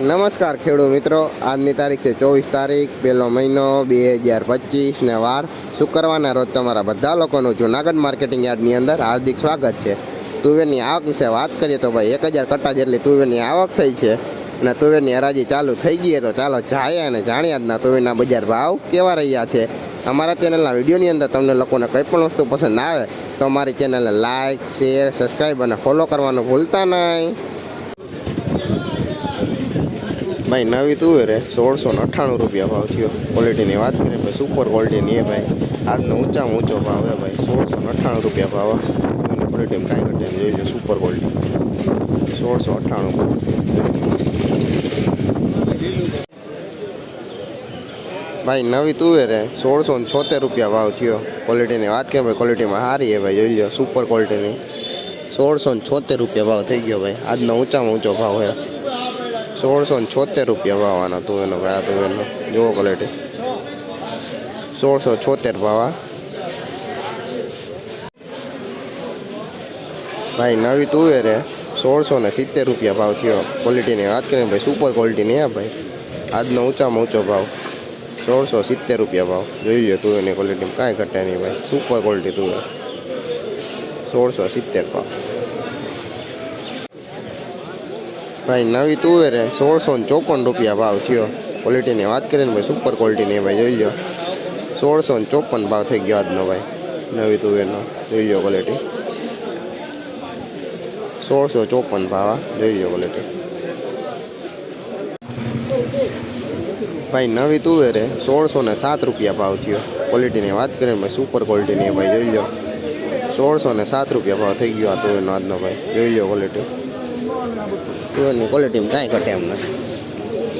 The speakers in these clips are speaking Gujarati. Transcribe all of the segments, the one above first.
નમસ્કાર ખેડૂત મિત્રો. આજની તારીખ છે ચોવીસ તારીખ, પહેલો મહિનો બે હજાર પચીસને વાર શુક્રવારના રોજ તમારા બધા લોકોનું જુનાગઢ માર્કેટિંગ યાર્ડની અંદર હાર્દિક સ્વાગત છે. તુવેરની આવક વિશે વાત કરીએ તો ભાઈ એક હજાર કટ્ટા જેટલી તુવેરની આવક થઈ છે અને તુવેરની હરાજી ચાલુ થઈ ગઈ તો ચાલો જાય અને જાણીએ આજના તુવેરના બજાર ભાવ કેવા રહ્યા છે. અમારા ચેનલના વિડીયોની અંદર તમને લોકોને કંઈ પણ વસ્તુ પસંદ આવે તો અમારી ચેનલને લાઇક શેર, સબસ્ક્રાઈબ અને ફોલો કરવાનું ભૂલતા નહીં. ભાઈ, નવી તુવેર સોળસો ને અઠ્ઠાણું રૂપિયા ભાવ થયો. ક્વોલિટીની વાત કરીએ ભાઈ સુપર ક્વોલિટીની એ ભાઈ. આજનો ઊંચામાં ઊંચો ભાવ હે ભાઈ. સોળસો ને અઠ્ઠાણું રૂપિયા ભાવ એની ક્વોલિટીમાં કાંઈ ઘટે જોઈ લો સુપર ક્વોલિટી સોળસો અઠ્ઠાણું. ભાઈ, નવી તુવેર સોળસો ને છોતેર રૂપિયા ભાવ થયો. ક્વોલિટીની વાત કરીએ ભાઈ ક્વોલિટીમાં સારી હે ભાઈ. જોઈ લો સુપર ક્વોલિટીની સોળસો ને છોતેર રૂપિયા ભાવ થઈ ગયો ભાઈ. આજનો ઊંચામાં ઊંચો ભાવ હે. સોળસો ને છોતેર રૂપિયા ભાવ આનો તુવેરનો આ તુવેરનો. જુઓ ક્વોલિટી સોળસો છોતેર ભાવા ભાઈ, નવી તુવેર હે. સોળસો ને સિત્તેર રૂપિયા ભાવ થયો. ક્વોલિટીની વાત કરીએ ભાઈ સુપર ક્વોલિટીની હે ભાઈ. આજનો ઊંચામાં ઊંચો ભાવ. સોળસો સિત્તેર રૂપિયા ભાવ. જોઈ લો તુવેરની ક્વોલિટીમાં કાંઈ ઘટે નહીં ભાઈ. સુપર ક્વોલિટી તુવેર. સોળસો સિત્તેર ભાવ. ભાઈ, નવી તુવેર સોળસો ને ચોપન રૂપિયા ભાવ થયો. ક્વોલિટીની વાત કરીએ ને ભાઈ સુપર ક્વોલિટીની ભાઈ, જોઈ લો. સોળસો ને ચોપન ભાવ થઈ ગયો આજનો ભાઈ. નવી તુવેરનો જોઈ લો ક્વોલિટી સોળસો ચોપન ભાવ જોઈ લો ક્વોલિટી ભાઈ, નવી તુવેરે સોળસો ને સાત રૂપિયા ભાવ થયો. ક્વોલિટીની વાત કરીને ભાઈ સુપર ક્વોલિટીની ભાઈ, જોઈ લો. સોળસો ને સાત રૂપિયા ભાવ થઈ ગયો આ તુવેરનો આજનો ભાઈ. જોઈ લો ક્વોલિટી તુવેરની ક્વોલિટીમાં કાંઈ ઘટે એમ નથી.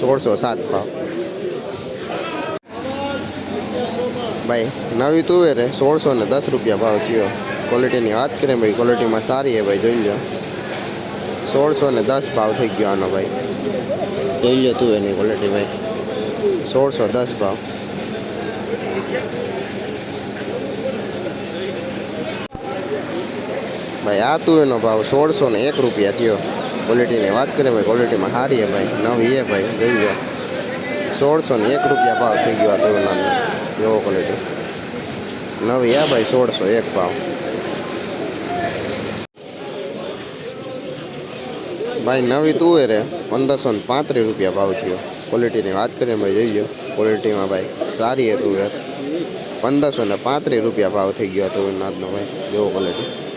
સોળસો સાત ભાવ. ભાઈ, નવી તુવેર સોળસો ને દસ રૂપિયા ભાવ થયો. ક્વોલિટીની વાત કરીએ ભાઈ ક્વોલિટીમાં સારી હે ભાઈ, જોઈ લો. સોળસો ને દસ ભાવ થઈ ગયો આનો ભાઈ. જોઈ લો તુવેરની ક્વોલિટી ભાઈ. સોળસો દસ ભાવ. ભાઈ, આ તુવેરનો ભાવ સોળસો ને એક રૂપિયા થયો. ક્વોલિટીની વાત કરીએ, ભાઈ ક્વોલિટીમાં સારી હે ભાઈ નવી એ ભાઈ, જોઈ લો સોળસો ને એક રૂપિયા ભાવ થઈ ગયો આ તુવેરનો એવો ક્વોલિટી નવી આ ભાઈ, સોળસો એક ભાવ. ભાઈ, નવી તુવેર પંદરસો ને પાંત્રીસ રૂપિયા ભાવ થયો. ક્વોલિટીની વાત કરીએ, ભાઈ, જોઈ લો ક્વોલિટીમાં ભાઈ, સારી હે તુવેર પંદરસો ને પાંત્રીસ રૂપિયા ભાવ થઈ ગયો તુવેરનો આજનો, ભાઈ. જેવો ક્વોલિટી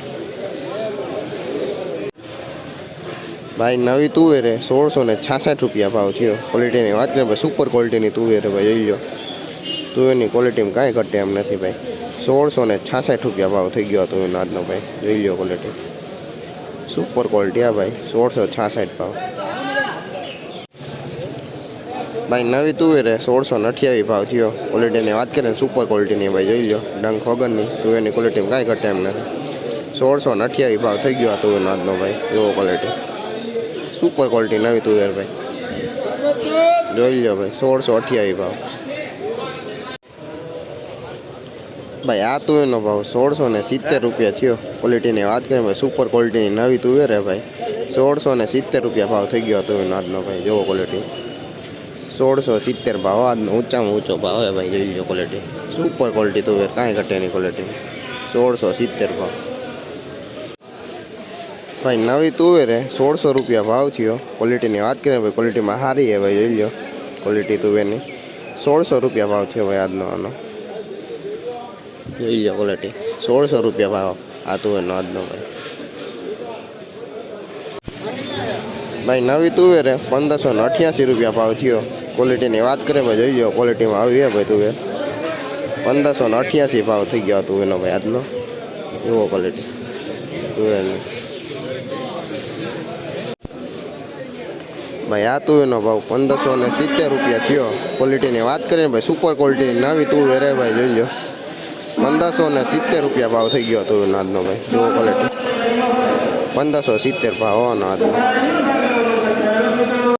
ભાઈ, નવી તુવેર સોળસો ને છાસઠ રૂપિયા ભાવ થયો ક્વોલિટીની વાત કરીએ, ભાઈ સુપર ક્વોલિટીની તુવેર ભાઈ, જોઈ લો તુવેરની ક્વોલિટીમાં કાંઈ ઘટે એમ નથી, ભાઈ. સોળસો ને છાસઠ રૂપિયા ભાવ થઈ ગયો તુવેરનો આજનો, ભાઈ. જોઈ લો ક્વોલિટી સુપર ક્વોલિટી આ, ભાઈ. સોળસો છાસઠ ભાવ. ભાઈ, નવી તુવેર સોળસો ને અઠ્યાવીસ ભાવ થયો. ક્વોલિટીની વાત કરીએ સુપર ક્વોલિટીની ભાઈ, જોઈ લો ડંખ વગરની, તુવેરની ક્વોલિટીમાં કાંઈ ઘટે એમ નથી. સોળસો ને અઠ્યાવીસ ભાવ થઈ ગયો આ તુવેરનો આજનો, ભાઈ. એવો ક્વોલિટી સુપર ક્વોલિટી નવી તુવેર ભાઈ. જોઈ લો ભાઈ, સોળસો અઠ્યાવીસ ભાવ. ભાઈ, આ તુવેરનો ભાવ સોળસો ને સિત્તેર રૂપિયા થયો. ક્વોલિટીની વાત કરીએ ભાઈ સુપર ક્વોલિટીની નવી તુવેર હે ભાઈ. સોળસો ને સિત્તેર રૂપિયા ભાવ થઈ ગયો તુવેરનો આજનો ભાઈ, જેવો ક્વોલિટી સોળસો સિત્તેર ભાવ, આજનો ઊંચામાં ઊંચો ભાવ હે ભાઈ, જોઈ લો ક્વોલિટી સુપર ક્વોલિટી તુવેર કાંઈ ઘટે નહીં ક્વોલિટી સોળસો સિત્તેર ભાવ. ભાઈ, નવી તુવેરે સોળસો રૂપિયા ભાવ થયો. ક્વોલિટીની વાત કરીએ, ભાઈ ક્વોલિટીમાં સારી છે, ભાઈ, જોઈ લો ક્વોલિટી તુવેરની સોળસો રૂપિયા ભાવ થયો, ભાઈ, આજનો આનો. જોઈ લો ક્વોલિટી સોળસો રૂપિયા ભાવ આ તુવેરનો આજનો, ભાઈ. ભાઈ, નવી તુવેરે પંદરસો ને અઠ્યાસી રૂપિયા ભાવ થયો. ક્વોલિટીની વાત કરીએ, ભાઈ, જોઈ લો ક્વોલિટીમાં આવી ભાઈ તુવેર પંદરસો ને અઠ્યાસી ભાવ થઈ ગયો તુવેરનો ભાઈ, આજનો. એવો ક્વોલિટી તુવેરની ભાઈ, આ તુવેરનો ભાવ પંદરસો ને સિત્તેર રૂપિયા થયો. ક્વોલિટીની વાત કરીએ ભાઈ સુપર ક્વોલિટીની નવી તુવેર ભાઈ, જોઈ લો પંદરસો ને સિત્તેર રૂપિયા ભાવ થઈ ગયો તુવેરનો આજનો ભાઈ, જુઓ ક્વોલિટી પંદરસો સિત્તેર ભાવ હોવાનો આજનો.